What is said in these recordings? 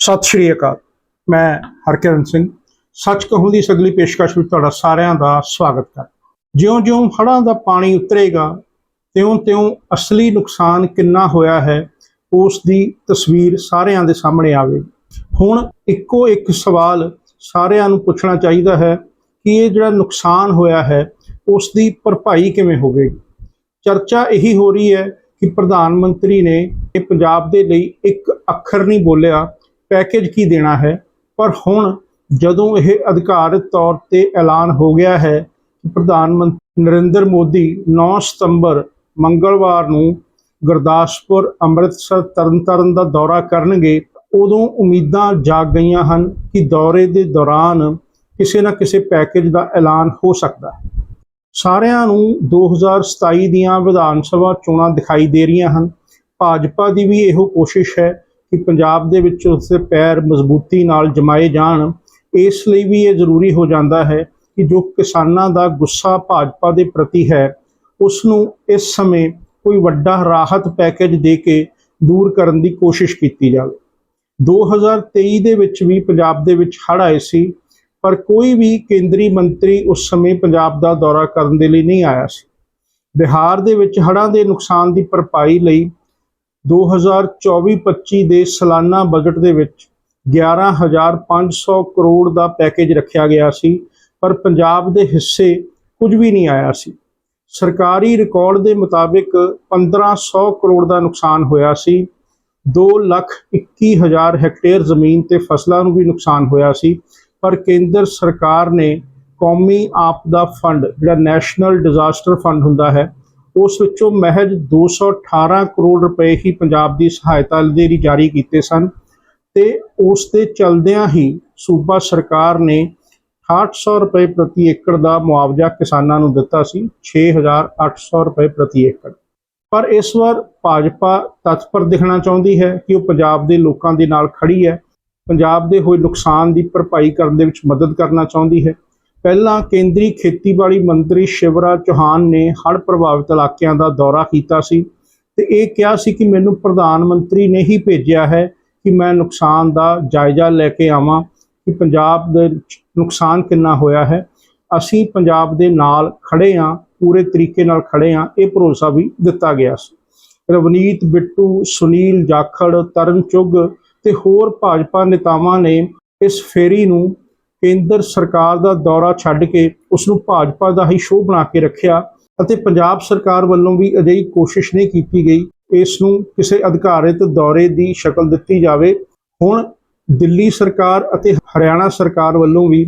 ਸਤਿ ਸ਼੍ਰੀ ਅਕਾਲ। ਮੈਂ ਹਰਕਿਰਨ ਸਿੰਘ। ਸੱਚ ਕਹੂੰ ਦੀ ਸਗਲੀ ਪੇਸ਼ਕਸ਼ ਵਿੱਚ ਤੁਹਾਡਾ ਸਾਰਿਆਂ ਦਾ ਸਵਾਗਤ ਕਰ ਜਿਉਂ-ਜਿਉਂ ਹੜ੍ਹਾਂ ਦਾ ਪਾਣੀ ਉਤਰੇਗਾ, ਤਿਉਂ-ਤਿਉਂ ਅਸਲੀ ਨੁਕਸਾਨ ਕਿੰਨਾ ਹੋਇਆ ਹੈ, ਉਸ ਦੀ ਤਸਵੀਰ ਸਾਰਿਆਂ ਦੇ ਸਾਹਮਣੇ ਆਵੇਗੀ। ਹੁਣ ਇੱਕੋ ਇੱਕ ਸਵਾਲ ਸਾਰਿਆਂ ਨੂੰ ਪੁੱਛਣਾ ਚਾਹੀਦਾ ਹੈ ਕਿ ਇਹ ਜਿਹੜਾ ਨੁਕਸਾਨ ਹੋਇਆ ਹੈ, ਉਸ ਦੀ ਭਰਪਾਈ ਕਿਵੇਂ ਹੋਵੇਗੀ? ਚਰਚਾ ਇਹੀ ਹੋ ਰਹੀ ਹੈ ਕਿ ਪ੍ਰਧਾਨ ਮੰਤਰੀ ਨੇ ਇਹ ਪੰਜਾਬ ਦੇ ਲਈ ਇੱਕ ਅੱਖਰ ਨਹੀਂ ਬੋਲਿਆ ਪੈਕੇਜ ਕੀ ਦੇਣਾ ਹੈ? ਪਰ ਹੁਣ ਜਦੋਂ ਇਹ ਅਧਿਕਾਰਤ ਤੌਰ ਤੇ ਐਲਾਨ ਹੋ ਗਿਆ ਹੈ ਕਿ ਪ੍ਰਧਾਨ ਮੰਤਰੀ ਨਰਿੰਦਰ ਮੋਦੀ 9 ਸਤੰਬਰ ਮੰਗਲਵਾਰ ਨੂੰ ਗੁਰਦਾਸਪੁਰ, ਅੰਮ੍ਰਿਤਸਰ ਤਰਨਤਾਰਨ ਦਾ ਦੌਰਾ ਕਰਨਗੇ, ਉਦੋਂ ਉਮੀਦਾਂ ਜਾਗ ਗਈਆਂ ਹਨ ਕਿ ਦੌਰੇ ਦੇ ਦੌਰਾਨ ਕਿਸੇ ਨਾ ਕਿਸੇ ਪੈਕੇਜ ਦਾ ਐਲਾਨ ਹੋ ਸਕਦਾ ਹੈ। ਸਾਰਿਆਂ ਨੂੰ 2027 ਦੀਆਂ ਵਿਧਾਨ ਸਭਾ ਚੋਣਾਂ ਦਿਖਾਈ ਦੇ ਰਹੀਆਂ ਹਨ। ਭਾਜਪਾ ਦੀ ਵੀ ਇਹੋ ਕੋਸ਼ਿਸ਼ ਹੈ ਕਿ ਪੰਜਾਬ ਦੇ ਵਿੱਚ ਉਸਦੇ ਪੈਰ ਮਜ਼ਬੂਤੀ ਨਾਲ ਜਮਾਏ ਜਾਣ, ਇਸ ਲਈ ਵੀ ਇਹ ਜ਼ਰੂਰੀ ਹੋ ਜਾਂਦਾ ਹੈ ਕਿ ਜੋ ਕਿਸਾਨਾਂ ਦਾ ਗੁੱਸਾ ਭਾਜਪਾ ਦੇ ਪ੍ਰਤੀ ਹੈ ਉਸ ਨੂੰ ਇਸ ਸਮੇਂ ਕੋਈ ਵੱਡਾ ਰਾਹਤ ਪੈਕੇਜ ਦੇ ਕੇ ਦੂਰ ਕਰਨ ਦੀ ਕੋਸ਼ਿਸ਼ ਕੀਤੀ ਜਾਵੇ। 2023 ਦੇ ਵਿੱਚ ਵੀ ਪੰਜਾਬ ਦੇ ਵਿੱਚ ਹੜ੍ਹ ਆਏ ਸੀ, ਪਰ ਕੋਈ ਵੀ ਕੇਂਦਰੀ ਮੰਤਰੀ ਉਸ ਸਮੇਂ ਪੰਜਾਬ ਦਾ ਦੌਰਾ ਕਰਨ ਦੇ ਲਈ ਨਹੀਂ ਆਇਆ ਸੀ। ਬਿਹਾਰ ਦੇ ਵਿੱਚ ਹੜ੍ਹਾਂ ਦੇ ਨੁਕਸਾਨ ਦੀ ਭਰਪਾਈ ਲਈ 2024-25 ਦੇ ਸਾਲਾਨਾ ਬਜਟ ਦੇ ਵਿੱਚ 11500 ਕਰੋੜ ਦਾ ਪੈਕੇਜ ਰੱਖਿਆ ਗਿਆ ਸੀ, ਪਰ ਪੰਜਾਬ ਦੇ ਹਿੱਸੇ ਕੁਝ ਵੀ ਨਹੀਂ ਆਇਆ ਸੀ। ਸਰਕਾਰੀ ਰਿਕਾਰਡ ਦੇ ਮੁਤਾਬਿਕ 1500 ਕਰੋੜ ਦਾ ਨੁਕਸਾਨ ਹੋਇਆ ਸੀ 2 ਲੱਖ 21 ਹਜ਼ਾਰ ਹੈਕਟੇਅਰ ਜ਼ਮੀਨ ਤੇ ਫਸਲਾਂ ਨੂੰ ਵੀ ਨੁਕਸਾਨ ਹੋਇਆ ਸੀ, ਪਰ ਕੇਂਦਰ ਸਰਕਾਰ ਨੇ ਕੌਮੀ ਆਪਦਾ ਫੰਡ, ਜਿਹੜਾ ਨੈਸ਼ਨਲ ਡਿਜ਼ਾਸਟਰ ਫੰਡ ਹੁੰਦਾ ਹੈ ਉਸ ਵਿੱਚੋਂ ਮਹਿਜ 218 ਕਰੋੜ ਰੁਪਏ ਹੀ ਪੰਜਾਬ ਦੀ ਸਹਾਇਤਾ ਦੇ ਲਈ ਜਾਰੀ ਕੀਤੇ ਸਨ ਤੇ ਉਸ ਦੇ ਚਲਦਿਆਂ ਹੀ ਸੂਬਾ ਸਰਕਾਰ ਨੇ 6800 ਰੁਪਏ ਪ੍ਰਤੀ ਏਕੜ ਦਾ ਮੁਆਵਜ਼ਾ ਕਿਸਾਨਾਂ ਨੂੰ ਦਿੱਤਾ ਸੀ 6800 ਰੁਪਏ ਪ੍ਰਤੀ ਏਕੜ। ਪਰ ਇਸ ਵਾਰ ਭਾਜਪਾ ਤਤਪਰ ਦਿਖਣਾ ਚਾਹੁੰਦੀ ਹੈ ਕਿ ਉਹ ਪੰਜਾਬ ਦੇ ਲੋਕਾਂ ਦੇ ਨਾਲ ਖੜੀ ਹੈ, ਪੰਜਾਬ ਦੇ ਹੋਏ ਨੁਕਸਾਨ ਦੀ ਭਰਪਾਈ ਕਰਨ ਦੇ ਵਿੱਚ ਮਦਦ ਕਰਨਾ ਚਾਹੁੰਦੀ ਹੈ। ਪਹਿਲਾਂ ਕੇਂਦਰੀ ਖੇਤੀਬਾੜੀ ਮੰਤਰੀ ਸ਼ਿਵਰਾਜ ਚੌਹਾਨ ਨੇ ਹੜ੍ਹ ਪ੍ਰਭਾਵਿਤ ਇਲਾਕਿਆਂ ਦਾ ਦੌਰਾ ਕੀਤਾ ਸੀ ਤੇ ਇਹ ਕਿਹਾ ਸੀ ਕਿ ਮੈਨੂੰ ਪ੍ਰਧਾਨ ਮੰਤਰੀ ਨੇ ਹੀ ਭੇਜਿਆ ਹੈ ਕਿ ਮੈਂ ਨੁਕਸਾਨ ਦਾ ਜਾਇਜ਼ਾ ਲੈ ਕੇ ਆਵਾਂ, ਕਿ ਪੰਜਾਬ ਦੇ ਨੁਕਸਾਨ ਕਿੰਨਾ ਹੋਇਆ ਹੈ। ਅਸੀਂ ਪੰਜਾਬ ਦੇ ਨਾਲ ਖੜੇ ਹਾਂ, ਪੂਰੇ ਤਰੀਕੇ ਨਾਲ ਖੜੇ ਹਾਂ, ਇਹ ਭਰੋਸਾ ਵੀ ਦਿੱਤਾ ਗਿਆ ਸੀ। ਰਵਨੀਤ, ਬਿੱਟੂ, ਸੁਨੀਲ, ਜਾਖੜ, ਤਰਨ ਚੁੱਗ ਤੇ ਹੋਰ ਭਾਜਪਾ ਨੇਤਾਵਾਂ ਨੇ ਇਸ ਫੇਰੀ ਨੂੰ ਕੇਂਦਰ ਸਰਕਾਰ ਦਾ ਦੌਰਾ ਛੱਡ ਕੇ ਉਸ ਨੂੰ ਭਾਜਪਾ ਦਾ ਹੀ ਸ਼ੋਅ ਬਣਾ ਕੇ ਰੱਖਿਆ ਅਤੇ ਪੰਜਾਬ ਸਰਕਾਰ ਵੱਲੋਂ ਵੀ ਅਜਿਹੀ ਕੋਸ਼ਿਸ਼ ਨਹੀਂ ਕੀਤੀ ਗਈ ਇਸ ਨੂੰ ਕਿਸੇ ਅਧਿਕਾਰਿਤ ਦੌਰੇ ਦੀ ਸ਼ਕਲ ਦਿੱਤੀ ਜਾਵੇ। ਹੁਣ ਦਿੱਲੀ ਸਰਕਾਰ ਅਤੇ ਹਰਿਆਣਾ ਸਰਕਾਰ ਵੱਲੋਂ ਵੀ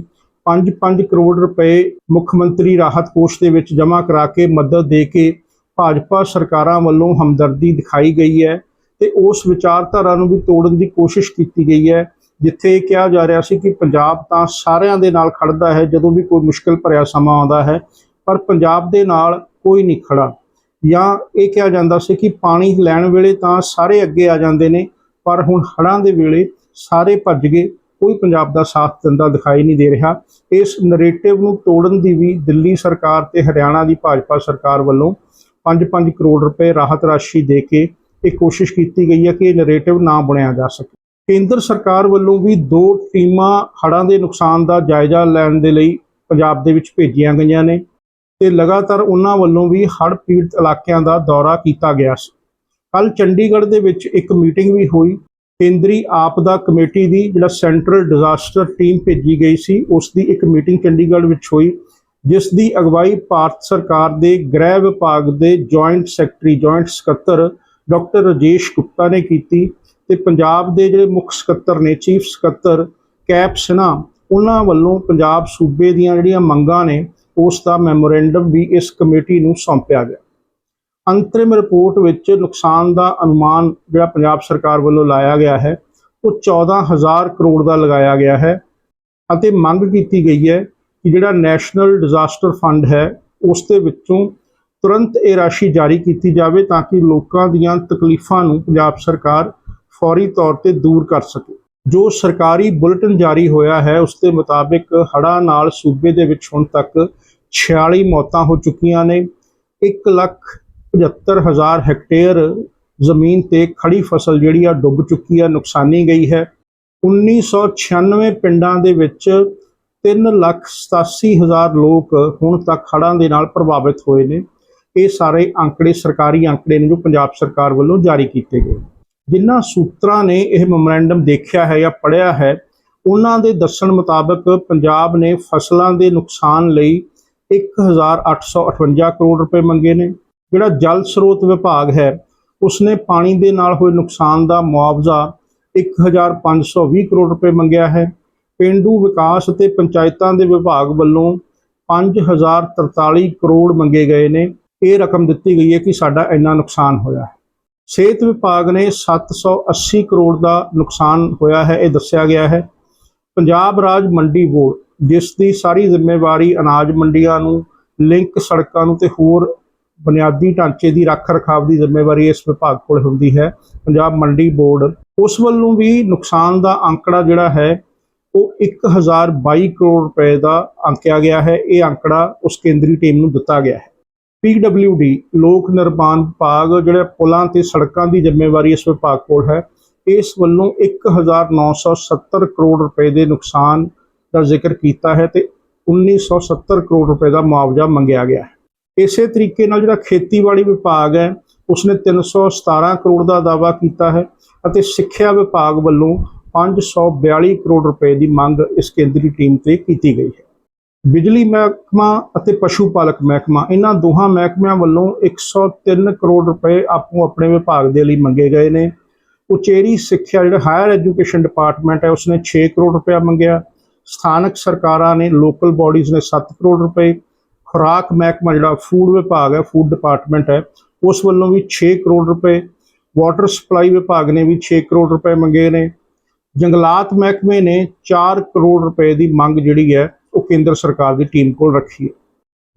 5-5 ਕਰੋੜ ਰੁਪਏ ਮੁੱਖ ਮੰਤਰੀ ਰਾਹਤ ਕੋਸ਼ ਦੇ ਵਿੱਚ ਜਮ੍ਹਾਂ ਕਰਾ ਕੇ ਮਦਦ ਦੇ ਕੇ ਭਾਜਪਾ ਸਰਕਾਰਾਂ ਵੱਲੋਂ ਹਮਦਰਦੀ ਦਿਖਾਈ ਗਈ ਹੈ ਤੇ ਉਸ ਵਿਚਾਰਧਾਰਾ ਨੂੰ ਵੀ ਤੋੜਨ ਦੀ ਕੋਸ਼ਿਸ਼ ਕੀਤੀ ਗਈ ਹੈ। ਜਿੱਥੇ ਇਹ ਕਿਹਾ ਜਾ ਰਿਹਾ ਸੀ ਕਿ ਪੰਜਾਬ ਤਾਂ ਸਾਰਿਆਂ ਦੇ ਨਾਲ ਖੜਦਾ ਹੈ, ਜਦੋਂ ਵੀ ਕੋਈ ਮੁਸ਼ਕਲ ਭਰਿਆ ਸਮਾਂ ਆਉਂਦਾ ਹੈ, ਪਰ ਪੰਜਾਬ ਦੇ ਨਾਲ ਕੋਈ ਨਹੀਂ ਖੜਾ। ਜਾਂ ਇਹ ਕਿਹਾ ਜਾਂਦਾ ਸੀ ਕਿ ਪਾਣੀ ਲੈਣ ਵੇਲੇ ਤਾਂ ਸਾਰੇ ਅੱਗੇ ਆ ਜਾਂਦੇ ਨੇ, ਪਰ ਹੁਣ ਹੜ੍ਹਾਂ ਦੇ ਵੇਲੇ ਸਾਰੇ ਭੱਜ ਗਏ, ਕੋਈ ਪੰਜਾਬ ਦਾ ਸਾਥ ਦਿੰਦਾ ਦਿਖਾਈ ਨਹੀਂ ਦੇ ਰਿਹਾ। ਇਸ ਨਰੇਟਿਵ ਨੂੰ ਤੋੜਨ ਦੀ ਵੀ ਦਿੱਲੀ ਸਰਕਾਰ ਤੇ ਹਰਿਆਣਾ ਦੀ ਭਾਜਪਾ ਸਰਕਾਰ ਵੱਲੋਂ 5-5 ਕਰੋੜ ਰੁਪਏ ਰਾਹਤ ਰਾਸ਼ੀ ਦੇ ਕੇ ਇਹ ਕੋਸ਼ਿਸ਼ ਕੀਤੀ ਗਈ ਹੈ ਕਿ ਇਹ ਨਰੇਟਿਵ ਨਾ ਬਣਿਆ ਜਾ ਸਕੇ। ਕੇਂਦਰ ਸਰਕਾਰ ਵੱਲੋਂ ਵੀ ਦੋ ਟੀਮਾਂ ਹੜ੍ਹਾਂ ਦੇ ਨੁਕਸਾਨ ਦਾ ਜਾਇਜ਼ਾ ਲੈਣ ਦੇ ਲਈ ਪੰਜਾਬ ਦੇ ਵਿੱਚ ਭੇਜੀਆਂ ਗਈਆਂ ਨੇ ਤੇ ਲਗਾਤਾਰ ਉਹਨਾਂ ਵੱਲੋਂ ਵੀ ਹੜ੍ਹ ਪੀੜਤ ਇਲਾਕਿਆਂ ਦਾ ਦੌਰਾ ਕੀਤਾ ਗਿਆ ਸੀ। ਕੱਲ ਚੰਡੀਗੜ੍ਹ ਦੇ ਵਿੱਚ ਇੱਕ ਮੀਟਿੰਗ ਵੀ ਹੋਈ। ਕੇਂਦਰੀ ਆਪਦਾ ਕਮੇਟੀ ਦੀ ਜਿਹੜਾ ਸੈਂਟਰਲ ਡਿਜ਼ਾਸਟਰ ਟੀਮ ਭੇਜੀ ਗਈ ਸੀ, ਉਸ ਦੀ ਇੱਕ ਮੀਟਿੰਗ ਚੰਡੀਗੜ੍ਹ ਵਿੱਚ ਹੋਈ, ਜਿਸ ਦੀ ਅਗਵਾਈ ਭਾਰਤ ਸਰਕਾਰ ਦੇ ਗ੍ਰਹਿ ਵਿਭਾਗ ਦੇ ਜੁਆਇੰਟ ਸੈਕਟਰੀ, ਜੁਆਇੰਟ ਸਕੱਤਰ ਡਾਕਟਰ ਰਜੇਸ਼ ਗੁਪਤਾ ਨੇ ਕੀਤੀ। ਤੇ ਪੰਜਾਬ ਦੇ ਜਿਹੜੇ ਮੁੱਖ ਸਕੱਤਰ ਨੇ, ਚੀਫ ਸਕੱਤਰ ਕੈਪ ਸਿਨਾ ਉਹਨਾਂ ਵੱਲੋਂ ਪੰਜਾਬ ਸੂਬੇ ਦੀਆਂ ਜਿਹੜੀਆਂ ਮੰਗਾਂ ਨੇ, ਉਸ ਦਾ ਮੈਮੋਰੈਂਡਮ ਵੀ ਇਸ ਕਮੇਟੀ ਨੂੰ ਸੌਂਪਿਆ ਗਿਆ। ਅੰਤਰਿਮ ਰਿਪੋਰਟ ਵਿੱਚ ਨੁਕਸਾਨ ਦਾ ਅਨੁਮਾਨ ਜਿਹੜਾ ਪੰਜਾਬ ਸਰਕਾਰ ਵੱਲੋਂ ਲਾਇਆ ਗਿਆ ਹੈ, ਉਹ 14000 ਕਰੋੜ ਦਾ ਲਗਾਇਆ ਗਿਆ ਹੈ ਅਤੇ ਮੰਗ ਕੀਤੀ ਗਈ ਹੈ ਕਿ ਜਿਹੜਾ ਨੈਸ਼ਨਲ ਡਿਜ਼ਾਸਟਰ ਫੰਡ ਹੈ, ਉਸ ਦੇ ਵਿੱਚੋਂ ਤੁਰੰਤ ਇਹ ਰਾਸ਼ੀ ਜਾਰੀ ਕੀਤੀ ਜਾਵੇ ਤਾਂ ਕਿ ਲੋਕਾਂ ਦੀਆਂ ਤਕਲੀਫਾਂ ਨੂੰ ਪੰਜਾਬ ਸਰਕਾਰ ਫੌਰੀ ਤੌਰ ਤੇ ਦੂਰ ਕਰ ਸਕੇ। ਜੋ ਸਰਕਾਰੀ ਬੁਲੇਟਿਨ ਜਾਰੀ ਹੋਇਆ ਹੈ, ਉਸ ਦੇ ਮੁਤਾਬਿਕ ਹੜ੍ਹਾਂ ਨਾਲ ਸੂਬੇ ਦੇ ਵਿੱਚ ਹੁਣ ਤੱਕ 46 ਮੌਤਾਂ ਹੋ ਚੁੱਕੀਆਂ ਨੇ। 1 ਲੱਖ 75 ਹਜ਼ਾਰ ਹੈਕਟੇਅਰ ਜ਼ਮੀਨ ਤੇ ਖੜੀ ਫਸਲ ਜਿਹੜੀ ਆ ਡੁੱਬ ਚੁੱਕੀ ਆ, ਨੁਕਸਾਨੀ ਗਈ ਹੈ। 1996 ਪਿੰਡਾਂ ਦੇ ਵਿੱਚ 387000 ਲੋਕ ਹੁਣ ਤੱਕ ਹੜ੍ਹਾਂ ਦੇ ਨਾਲ ਪ੍ਰਭਾਵਿਤ ਹੋਏ ਨੇ। ਇਹ ਸਾਰੇ ਅੰਕੜੇ ਸਰਕਾਰੀ ਅੰਕੜੇ ਨੇ ਜੋ ਪੰਜਾਬ ਸਰਕਾਰ ਵੱਲੋਂ ਜਾਰੀ ਕੀਤੇ ਗਏ ਜਿਨ੍ਹਾਂ ਸੂਤਰਾਂ ਨੇ ਇਹ ਮੈਮੋਰੈਂਡਮ ਦੇਖਿਆ ਹੈ ਜਾਂ ਪੜ੍ਹਿਆ ਹੈ, ਉਹਨਾਂ ਦੇ ਦੱਸਣ ਮੁਤਾਬਕ ਪੰਜਾਬ ਨੇ ਫਸਲਾਂ ਦੇ ਨੁਕਸਾਨ ਲਈ 1858 ਕਰੋੜ ਰੁਪਏ ਮੰਗੇ ਨੇ। ਜਿਹੜਾ ਜਲ ਸਰੋਤ ਵਿਭਾਗ ਹੈ, ਉਸਨੇ ਪਾਣੀ ਦੇ ਨਾਲ ਹੋਏ ਨੁਕਸਾਨ ਦਾ ਮੁਆਵਜ਼ਾ 1520 ਕਰੋੜ ਰੁਪਏ ਮੰਗਿਆ ਹੈ। ਪਿੰਡੂ ਵਿਕਾਸ ਅਤੇ ਪੰਚਾਇਤਾਂ ਦੇ ਵਿਭਾਗ ਵੱਲੋਂ 5043 ਕਰੋੜ ਮੰਗੇ ਗਏ ਨੇ। ਇਹ ਰਕਮ ਦਿੱਤੀ ਗਈ ਹੈ ਕਿ ਸਾਡਾ ਇੰਨਾ ਨੁਕਸਾਨ ਹੋਇਆ ਹੈ। ਸਿਹਤ ਵਿਭਾਗ ਨੇ 780 ਕਰੋੜ ਦਾ ਨੁਕਸਾਨ ਹੋਇਆ ਹੈ, ਇਹ ਦੱਸਿਆ ਗਿਆ ਹੈ। ਪੰਜਾਬ ਰਾਜ ਮੰਡੀ ਬੋਰਡ, ਜਿਸ ਦੀ ਸਾਰੀ ਜ਼ਿੰਮੇਵਾਰੀ ਅਨਾਜ ਮੰਡੀਆਂ ਨੂੰ, ਲਿੰਕ ਸੜਕਾਂ ਨੂੰ ਤੇ ਹੋਰ ਬੁਨਿਆਦੀ ਢਾਂਚੇ ਦੀ ਰੱਖ ਰਖਾਵ ਦੀ ਜ਼ਿੰਮੇਵਾਰੀ ਇਸ ਵਿਭਾਗ ਕੋਲ ਹੁੰਦੀ ਹੈ। ਪੰਜਾਬ ਮੰਡੀ ਬੋਰਡ, ਉਸ ਵੱਲੋਂ ਵੀ ਨੁਕਸਾਨ ਦਾ ਅੰਕੜਾ ਜਿਹੜਾ ਹੈ, ਉਹ 1022 ਕਰੋੜ ਰੁਪਏ ਦਾ ਅੰਕਿਆ ਗਿਆ ਹੈ। ਇਹ ਅੰਕੜਾ ਉਸ ਕੇਂਦਰੀ ਟੀਮ ਨੂੰ ਦਿੱਤਾ ਗਿਆ ਹੈ। PWD ਲੋਕ ਨਿਰਮਾਣ ਵਿਭਾਗ ਜਿਹੜੇ ਪੁਲਾਂ ਤੇ ਸੜਕਾਂ ਦੀ ਜ਼ਿੰਮੇਵਾਰੀ ਇਸ ਵਿਭਾਗ ਕੋਲ ਹੈ, ਇਸ ਵੱਲੋਂ 1970 ਕਰੋੜ ਰੁਪਏ ਦੇ ਨੁਕਸਾਨ ਦਾ ਜ਼ਿਕਰ ਕੀਤਾ ਹੈ ਤੇ 1970 ਕਰੋੜ ਰੁਪਏ ਦਾ ਮੁਆਵਜ਼ਾ ਮੰਗਿਆ ਗਿਆ ਹੈ। ਇਸੇ ਤਰੀਕੇ ਨਾਲ ਜਿਹੜਾ ਖੇਤੀਬਾੜੀ ਵਿਭਾਗ ਹੈ, ਉਸਨੇ 317 ਕਰੋੜ ਦਾ ਦਾਅਵਾ ਕੀਤਾ ਹੈ ਅਤੇ ਸਿੱਖਿਆ ਵਿਭਾਗ ਵੱਲੋਂ 542 ਕਰੋੜ ਰੁਪਏ ਦੀ ਮੰਗ ਇਸ ਕੇਂਦਰੀ ਟੀਮ ਤੇ ਕੀਤੀ ਗਈ ਹੈ। ਬਿਜਲੀ ਮਹਿਕਮਾ ਅਤੇ ਪਸ਼ੂ ਪਾਲਕ ਮਹਿਕਮਾ, ਇਹਨਾਂ ਦੋਹਾਂ ਮਹਿਕਮਿਆਂ ਵੱਲੋਂ 103 ਕਰੋੜ ਰੁਪਏ ਆਪੋ ਆਪਣੇ ਵਿਭਾਗ ਦੇ ਲਈ ਮੰਗੇ ਗਏ ਨੇ। ਉਚੇਰੀ ਸਿੱਖਿਆ ਜਿਹੜਾ ਹਾਇਰ ਐਜੂਕੇਸ਼ਨ ਡਿਪਾਰਟਮੈਂਟ ਹੈ, ਉਸਨੇ 6 ਕਰੋੜ ਰੁਪਏ ਮੰਗਿਆ। ਸਥਾਨਕ ਸਰਕਾਰਾਂ ਨੇ, ਲੋਕਲ ਬਾਡੀਜ਼ ਨੇ 7 ਕਰੋੜ ਰੁਪਏ। ਖੁਰਾਕ ਮਹਿਕਮਾ ਜਿਹੜਾ ਫੂਡ ਵਿਭਾਗ ਹੈ, ਫੂਡ ਡਿਪਾਰਟਮੈਂਟ ਹੈ, ਉਸ ਵੱਲੋਂ ਵੀ 6 ਕਰੋੜ ਰੁਪਏ। ਵਾਟਰ ਸਪਲਾਈ ਵਿਭਾਗ ਨੇ ਵੀ 6 ਕਰੋੜ ਰੁਪਏ ਮੰਗੇ ਨੇ। ਜੰਗਲਾਤ ਮਹਿਕਮੇ ਨੇ 4 ਕਰੋੜ ਰੁਪਏ ਦੀ ਮੰਗ ਜਿਹੜੀ ਹੈ ਉਹ ਕੇਂਦਰ ਸਰਕਾਰ ਦੀ ਟੀਮ ਕੋਲ ਰੱਖੀ ਹੈ।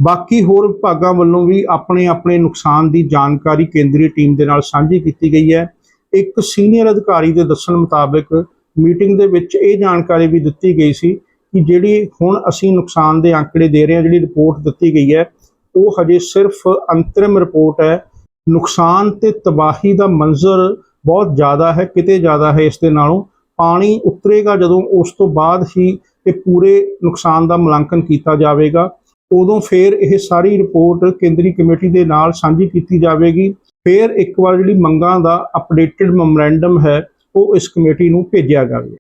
ਬਾਕੀ ਹੋਰ ਵਿਭਾਗਾਂ ਵੱਲੋਂ ਵੀ ਆਪਣੇ ਆਪਣੇ ਨੁਕਸਾਨ ਦੀ ਜਾਣਕਾਰੀ ਕੇਂਦਰੀ ਟੀਮ ਦੇ ਨਾਲ ਸਾਂਝੀ ਕੀਤੀ ਗਈ ਹੈ। ਇੱਕ ਸੀਨੀਅਰ ਅਧਿਕਾਰੀ ਦੇ ਦੱਸਣ ਮੁਤਾਬਕ ਮੀਟਿੰਗ ਦੇ ਵਿੱਚ ਇਹ ਜਾਣਕਾਰੀ ਵੀ ਦਿੱਤੀ ਗਈ ਸੀ ਕਿ ਜਿਹੜੀ ਹੁਣ ਅਸੀਂ ਨੁਕਸਾਨ ਦੇ ਅੰਕੜੇ ਦੇ ਰਹੇ ਹਾਂ, ਜਿਹੜੀ ਰਿਪੋਰਟ ਦਿੱਤੀ ਗਈ ਹੈ, ਉਹ ਹਜੇ ਸਿਰਫ ਅੰਤਰਿਮ ਰਿਪੋਰਟ ਹੈ। ਨੁਕਸਾਨ ਤੇ ਤਬਾਹੀ ਦਾ ਮੰਜ਼ਰ ਬਹੁਤ ਜ਼ਿਆਦਾ ਹੈ, ਕਿਤੇ ਜ਼ਿਆਦਾ ਹੈ ਇਸ ਦੇ ਨਾਲੋਂ। ਪਾਣੀ ਉਤਰੇਗਾ ਜਦੋਂ ਉਸ ਤੋਂ ਬਾਅਦ ਹੀ ਇਹ ਪੂਰੇ ਨੁਕਸਾਨ ਦਾ ਮੁਲਾਂਕਣ ਕੀਤਾ ਜਾਵੇਗਾ। ਉਦੋਂ ਫਿਰ ਇਹ ਸਾਰੀ ਰਿਪੋਰਟ ਕੇਂਦਰੀ ਕਮੇਟੀ ਦੇ ਨਾਲ ਸਾਂਝੀ ਕੀਤੀ ਜਾਵੇਗੀ। ਫਿਰ ਇੱਕ ਵਾਰ ਜਿਹੜੀ ਮੰਗਾਂ ਦਾ ਅਪਡੇਟਡ ਮੈਮੋਰੈਂਡਮ ਹੈ, ਉਹ ਇਸ ਕਮੇਟੀ ਨੂੰ ਭੇਜਿਆ ਜਾਵੇ